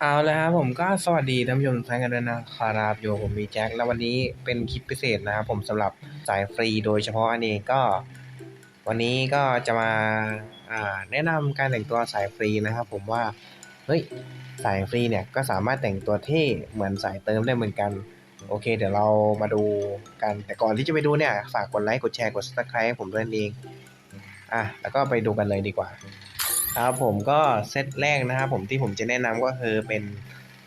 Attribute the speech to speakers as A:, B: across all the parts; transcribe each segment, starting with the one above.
A: เอาละครับผมก็สวัสดีท่านผู้ชมทุกท่านกันด้วยนะครับอยู่ผมมีแจ็คแล้ววันนี้เป็นคลิปพิเศษนะครับผมสำหรับสายฟรีโดยเฉพาะอันนี้ก็ วันนี้ก็จะมาแนะนำการแต่งตัวสายฟรีนะครับ ผมว่าเฮ้ยสายฟรีเนี่ยก็สามารถแต่งตัวเท่เหมือนสายเติมได้เหมือนกัน โอเค เดี๋ยวเรามาดูกันแต่ก่อนที่จะไปดูเนี่ยฝากกดไลค์กดแชร์กด subscribe ให้ผมด้วยเองอะแล้วก็ไปดูกันเลยดีกว่า ครับผมก็เซตแรกนะครับผมที่ผมจะแนะนำก็คือเป็น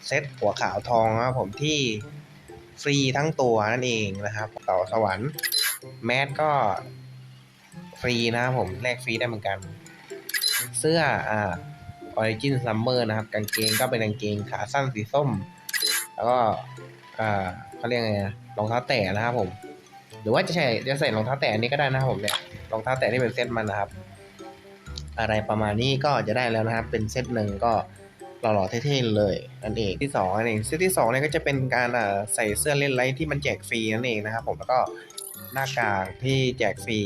A: เซตหัวขาวทองครับผมที่ฟรีทั้งตัวนั่นเองนะครับ ต่อสวรรค์แมสก็ฟรีนะครับผมแลกฟรีได้เหมือนกัน เสื้ออ่า Origin Summer นะครับ กางเกงก็เป็นกางเกงขาสั้นสีส้ม แล้วก็อ่าเขาเรียกไงรองเท้าแตะนะครับผม หรือว่าจะใส่จะใส่รองเท้าแตะอันนี้ก็ได้นะครับผมเนี่ยรองเท้าแตะที่เป็นเซตมันนะครับ อะไรประมาณนี้ก็จะได้แล้วนะครับ เป็นเซตหนึ่งก็หล่อๆเท่ๆเลยนั่นเองที่สองนั่นเองเซตที่สองเนี่ยก็จะเป็นการใส่เสื้อเล่นไลท์ที่มันแจกฟรีนั่นเองนะครับผมแล้วก็หน้ากากที่แจกฟรี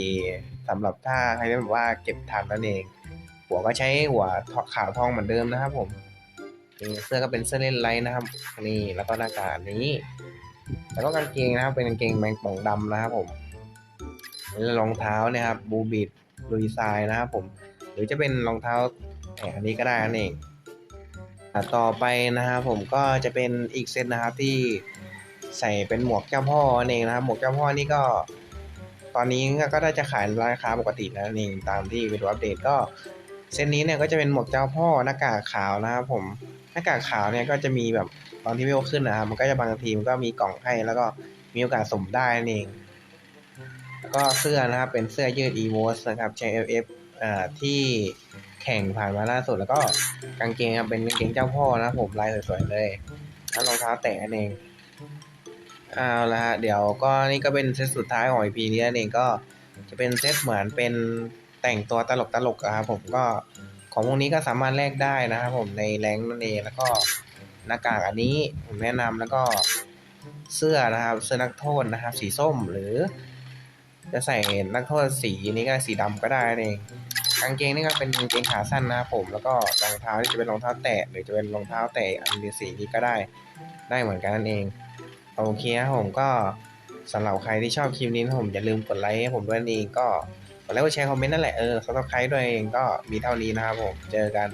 A: สำหรับถ้าใครที่แบบว่าเก็บทันนั่นเอง หัวก็ใช้หัวขาวทองเหมือนเดิมนะครับผมนี่เสื้อก็เป็นเสื้อเล่นไลท์นะครับนี่แล้วก็หน้ากากนี้ แล้วก็กางเกงนะครับเป็นกางเกงแมงป่องดำนะครับผมแล้วรองเท้าเนี่ยครับบูบิดลุยทรายนะครับผม หรือจะเป็นรองเท้าแอนนี้ก็ได้นั่นเองต่อไปนะครับผมก็จะเป็นอีกเซตนะครับที่ใส่เป็นหมวกเจ้าพ่อนั่นเองนะครับหมวกเจ้าพ่อนี่ก็ ตอนนี้ก็ได้จะขายราคาปกติแล้วนั่นเองตามที่วิดีโออัปเดตก็เซตนี้เนี่ยก็จะเป็นหมวกเจ้าพ่อหน้ากากขาวนะครับผมหน้ากากขาวเนี่ยก็จะมีแบบตอนที่วิวขึ้นนะครับมันก็จะบางทีมันก็มีกล่องให้แล้วก็มีโอกาสสมได้นั่นเองแล้วก็เสื้อนะครับเป็นเสื้อยืด EVOS นะครับ JLF ที่แข่งผ่านมาล่าสุดแล้วก็กางเกงครับเป็นกางเกงเจ้าพ่อนะผมลายสวยๆเลยแล้วรองเท้าแตะนั่นเองเอาละฮะเดี๋ยวก็นี่ก็เป็นเซตสุดท้ายของ EP นี้นั่นเองก็จะเป็นเซตเหมือนเป็นแต่งตัวตลกตลกๆครับผมก็ของพวกนี้ก็สามารถแลกได้นะครับผมในแรงนั่นเองแล้วก็หน้ากากอันนี้ผมแนะนำแล้วก็เสื้อนะครับเสื้อนักโทษนะครับ สีส้มหรือ จะใส่นักโทษสีนี้ก็สีดำก็ได้นั่นเองางเกงนี่ก็เป็นกางเกงขาสั้นนะครับผม แล้วก็รองเท้าที่จะเป็นรองเท้าแตะหรือจะเป็นรองเท้าแตะอันเดียสีนี้ก็ได้ได้เหมือนกันนั่นเองโอเคครับผมก็สำหรับใครที่ชอบคลิปนี้นะผมอย่าลืมกดไลค์ให้ผมด้วยนั่นเองก็กดไลค์กดแชร์คอมเมนต์นั่นแหละเออซับใครด้วยเองก็มีเท่านี้นะครับผมเจอกัน